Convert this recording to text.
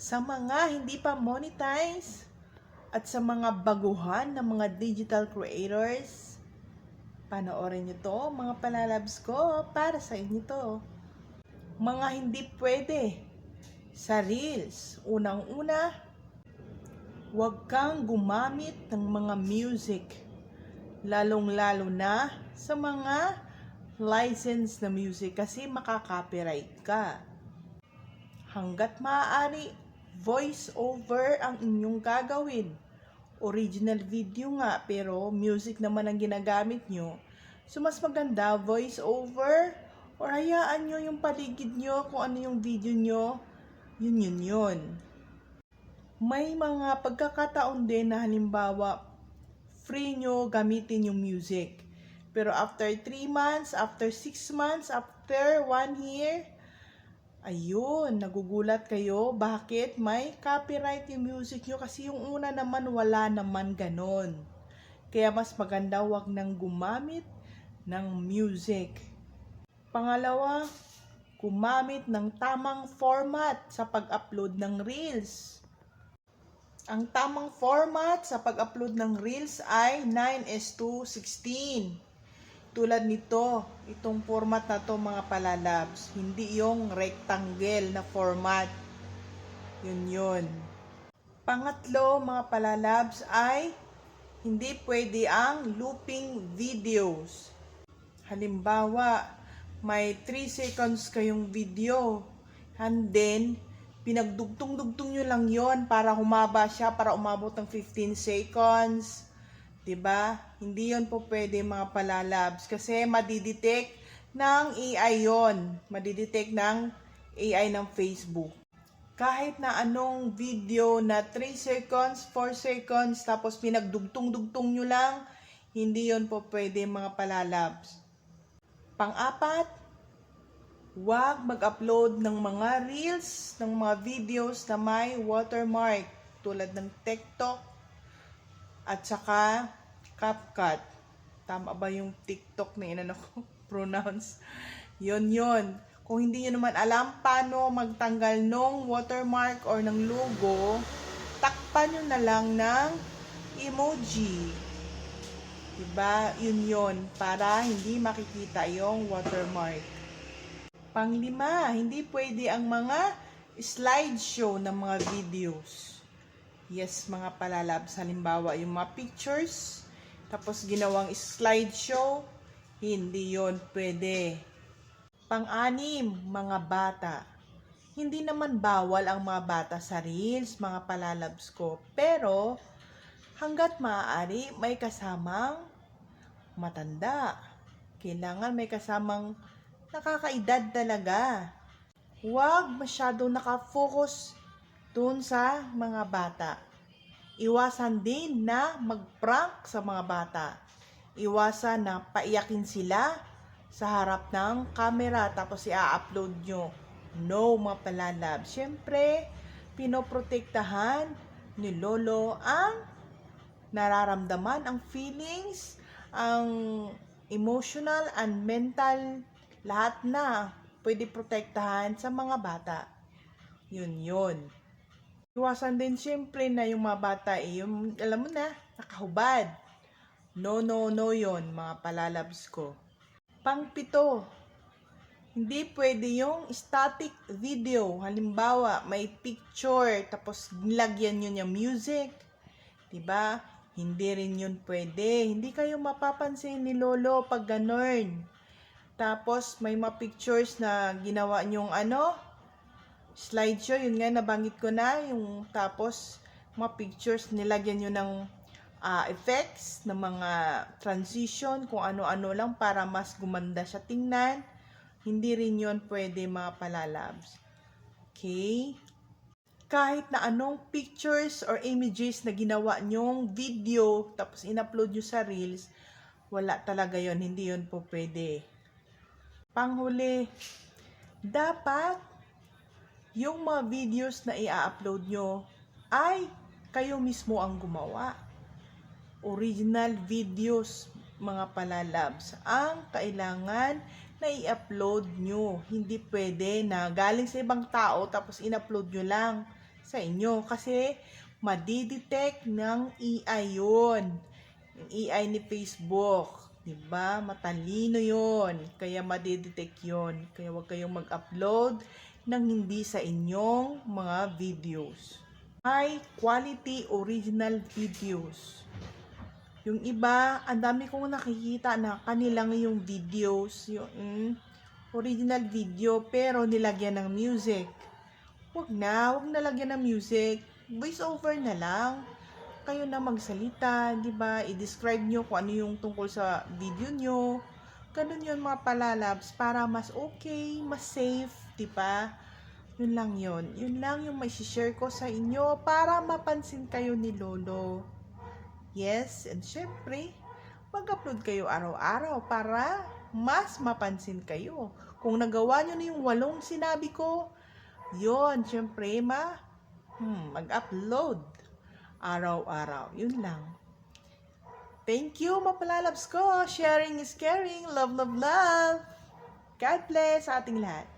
Sa mga hindi pa monetize at sa mga baguhan ng mga digital creators, panoorin nyo to, mga palalabs ko, para sa inyo to. Mga hindi pwede sa Reels. Unang-una, huwag kang gumamit ng mga music. Lalong-lalo na sa mga license na music kasi makaka-copyright ka. Hanggat maaari, voice over ang inyong gagawin. Original video nga, pero music naman ang ginagamit nyo. So, mas maganda, voice over, or hayaan nyo yung paligid nyo, kung ano yung video nyo, yun yun yun. May mga pagkakataon din na halimbawa, free nyo gamitin yung music. Pero after 3 months, after 6 months, after 1 year, ayun, nagugulat kayo. Bakit? May copyright yung music nyo kasi yung una naman wala naman ganon. Kaya mas maganda wag nang gumamit ng music. Pangalawa, gumamit ng tamang format sa pag-upload ng Reels. Ang tamang format sa pag-upload ng Reels ay 9 to 16. Tulad nito, itong format na to mga palalabs, hindi yung rectangle na format. Yun yun. Pangatlo mga palalabs ay hindi pwede ang looping videos. Halimbawa, may 3 seconds kayong video and then pinagdugtong-dugtong nyo lang yon para humaba siya para umabot ng 15 seconds. 'Di ba? Hindi yon po pwede mga palalabs kasi madidetect ng AI yon. Madidetect ng AI ng Facebook. Kahit na anong video na 3 seconds, 4 seconds, tapos pinagdugtong-dugtong nyo lang, hindi yon po pwede mga palalabs. Pang-apat, Huwag mag-upload ng mga reels, ng mga videos na may watermark tulad ng TikTok at saka CapCut. Tama ba yung TikTok na inano ko? Pronounce. Yon yon. Kung hindi nyo naman alam paano magtanggal ng watermark or ng logo, takpan nyo na lang ng emoji. Diba? Yun yon Para hindi makikita yung watermark. Panglima, hindi pwede ang mga slideshow ng mga videos. Yes, mga palalabs. Halimbawa, yung mga pictures, tapos ginawang slideshow, hindi yon pwede. Pang-anim, mga bata. Hindi naman bawal ang mga bata sa reels, mga palalabs ko. Pero, hanggat maaari, may kasamang matanda. Kailangan may kasamang nakakaedad talaga. Huwag masyadong nakafocus dun sa mga bata. Iwasan din na mag-prank sa mga bata. Iwasan na paiyakin sila sa harap ng camera tapos i-upload nyo. No, mga palalab. Siyempre, pinoprotektahan ni Lolo ang nararamdaman, ang feelings, ang emotional and mental lahat na pwede protektahan sa mga bata. Yun yun. Iwasan din siyempre na yung mga bata, eh, yung, alam mo na, nakahubad. No, no, no yon mga palalabs ko. Pangpito, hindi pwede yung static video. Halimbawa, may picture, tapos nilagyan nyo niya music. 'Di ba? Hindi rin yun pwede. Hindi kayo mapapansin ni Lolo pag ganun. Tapos, may mga pictures na ginawa nyong ano, slideshow, yun nga, nabanggit ko na, yung tapos, mga pictures, nilagyan nyo ng ah, effects, ng mga transition, kung ano-ano lang para mas gumanda siya tingnan. Hindi rin yun pwede mga palalabs. Okay? Kahit na anong pictures or images na ginawa nyong video, tapos in-upload nyo sa Reels, wala talaga yon Hindi yon po pwede. Panghuli, dapat yung mga videos na i-upload nyo ay kayo mismo ang gumawa. Original videos, mga palalabs, ang kailangan na i-upload nyo. Hindi pwede na galing sa ibang tao tapos in-upload nyo lang. sa inyo kasi madidetect ng AI yun. Yung AI ni Facebook. 'di ba? Matalino yon Kaya madidetect yon Kaya huwag kayong mag-upload ng hindi sa inyong mga videos. High quality original videos. Yung iba, ang dami kong nakikita na kanilang yung videos, yung mm, original video, pero nilagyan ng music. Huwag na, huwag na lagyan ng music. Voice over na lang. Kayo na magsalita, di ba? I-describe nyo kung ano yung tungkol sa video nyo. Ganun yun mga palalabs para mas okay, mas safe, di ba? Yun lang yun. Yun lang yung may share ko sa inyo para mapansin kayo ni Lolo. Yes, and syempre, mag-upload kayo araw-araw para mas mapansin kayo. Kung nagawa nyo na yung walong sinabi ko, yon syempre, ma, hmm, mag-upload araw-araw. Yun lang. Thank you, mapalalabs ko. Sharing is caring. Love, love, love. God bless sa ating lahat.